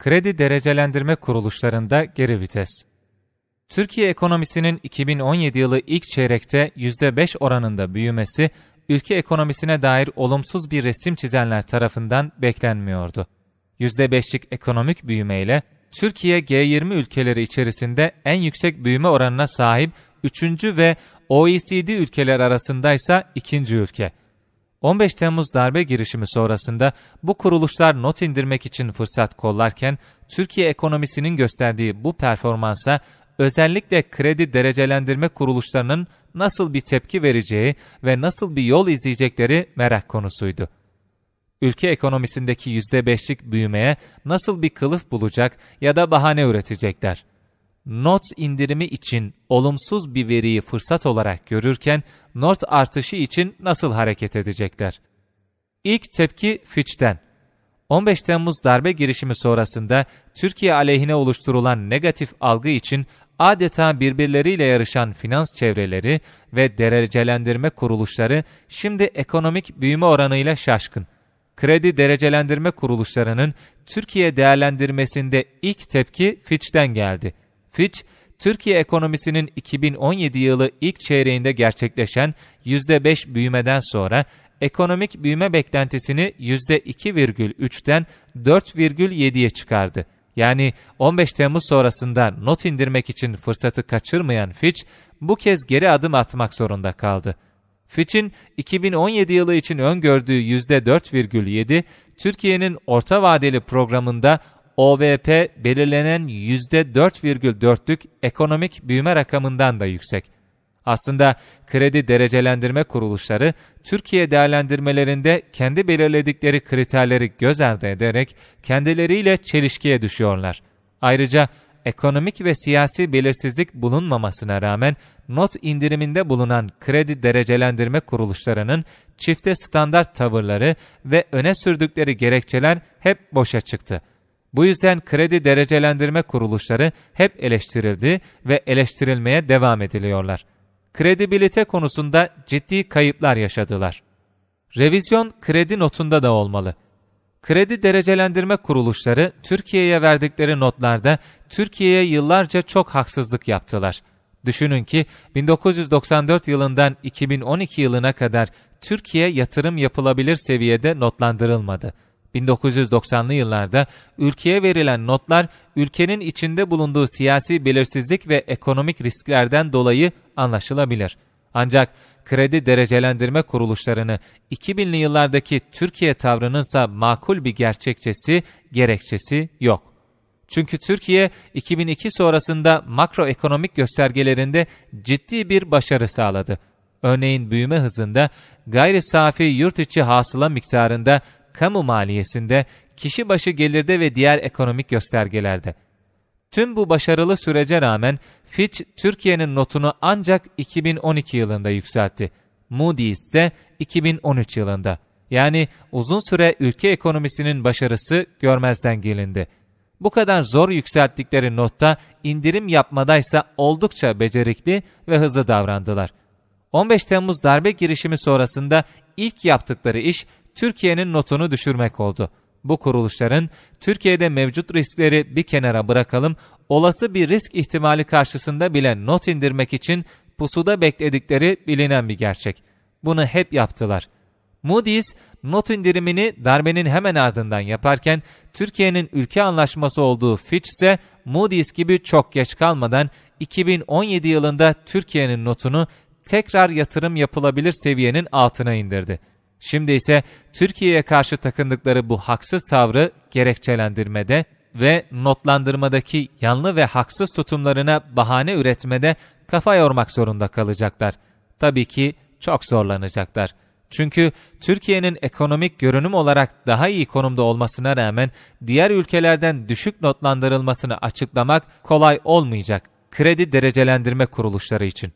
Kredi derecelendirme kuruluşlarında geri vites. Türkiye ekonomisinin 2017 yılı ilk çeyrekte %5 oranında büyümesi, ülke ekonomisine dair olumsuz bir resim çizenler tarafından beklenmiyordu. %5'lik ekonomik büyümeyle Türkiye G20 ülkeleri içerisinde en yüksek büyüme oranına sahip 3. ve OECD ülkeler arasındaysa ikinci ülke. 15 Temmuz darbe girişimi sonrasında bu kuruluşlar not indirmek için fırsat kollarken Türkiye ekonomisinin gösterdiği bu performansa özellikle kredi derecelendirme kuruluşlarının nasıl bir tepki vereceği ve nasıl bir yol izleyecekleri merak konusuydu. Ülke ekonomisindeki %5'lik büyümeye nasıl bir kılıf bulacak ya da bahane üretecekler? Not indirimi için olumsuz bir veriyi fırsat olarak görürken not artışı için nasıl hareket edecekler? İlk tepki Fitch'ten. 15 Temmuz darbe girişimi sonrasında Türkiye aleyhine oluşturulan negatif algı için adeta birbirleriyle yarışan finans çevreleri ve derecelendirme kuruluşları şimdi ekonomik büyüme oranıyla şaşkın. Kredi derecelendirme kuruluşlarının Türkiye değerlendirmesinde ilk tepki Fitch'ten geldi. Fitch, Türkiye ekonomisinin 2017 yılı ilk çeyreğinde gerçekleşen %5 büyümeden sonra ekonomik büyüme beklentisini %2,3'ten 4,7'ye çıkardı. Yani 15 Temmuz sonrasında not indirmek için fırsatı kaçırmayan Fitch, bu kez geri adım atmak zorunda kaldı. Fitch'in 2017 yılı için öngördüğü %4,7, Türkiye'nin orta vadeli programında OVP belirlenen %4,4'lük ekonomik büyüme rakamından da yüksek. Aslında kredi derecelendirme kuruluşları Türkiye değerlendirmelerinde kendi belirledikleri kriterleri göz ardı ederek kendileriyle çelişkiye düşüyorlar. Ayrıca ekonomik ve siyasi belirsizlik bulunmamasına rağmen not indiriminde bulunan kredi derecelendirme kuruluşlarının çifte standart tavırları ve öne sürdükleri gerekçeler hep boşa çıktı. Bu yüzden kredi derecelendirme kuruluşları hep eleştirildi ve eleştirilmeye devam ediliyorlar. Kredibilite konusunda ciddi kayıplar yaşadılar. Revizyon kredi notunda da olmalı. Kredi derecelendirme kuruluşları Türkiye'ye verdikleri notlarda Türkiye'ye yıllarca çok haksızlık yaptılar. Düşünün ki 1994 yılından 2012 yılına kadar Türkiye yatırım yapılabilir seviyede notlandırılmadı. 1990'lı yıllarda ülkeye verilen notlar ülkenin içinde bulunduğu siyasi belirsizlik ve ekonomik risklerden dolayı anlaşılabilir. Ancak kredi derecelendirme kuruluşlarını 2000'li yıllardaki Türkiye tavrınınsa makul bir gerçekçesi, gerekçesi yok. Çünkü Türkiye 2002 sonrasında makroekonomik göstergelerinde ciddi bir başarı sağladı. Örneğin büyüme hızında, gayri safi yurt içi hasıla miktarında kamu maliyesinde, kişi başı gelirde ve diğer ekonomik göstergelerde. Tüm bu başarılı sürece rağmen Fitch Türkiye'nin notunu ancak 2012 yılında yükseltti. Moody's ise 2013 yılında. Yani uzun süre ülke ekonomisinin başarısı görmezden gelindi. Bu kadar zor yükselttikleri notta indirim yapmadaysa oldukça becerikli ve hızlı davrandılar. 15 Temmuz darbe girişimi sonrasında ilk yaptıkları iş Türkiye'nin notunu düşürmek oldu. Bu kuruluşların Türkiye'de mevcut riskleri bir kenara bırakalım, olası bir risk ihtimali karşısında bile not indirmek için pusuda bekledikleri bilinen bir gerçek. Bunu hep yaptılar. Moody's, not indirimini darbenin hemen ardından yaparken, Türkiye'nin ülke anlaşması olduğu Fitch ise Moody's gibi çok geç kalmadan 2017 yılında Türkiye'nin notunu tekrar yatırım yapılabilir seviyenin altına indirdi. Şimdi ise Türkiye'ye karşı takındıkları bu haksız tavrı gerekçelendirmede ve notlandırmadaki yanlı ve haksız tutumlarına bahane üretmede kafa yormak zorunda kalacaklar. Tabii ki çok zorlanacaklar. Çünkü Türkiye'nin ekonomik görünüm olarak daha iyi konumda olmasına rağmen diğer ülkelerden düşük notlandırılmasını açıklamak kolay olmayacak kredi derecelendirme kuruluşları için.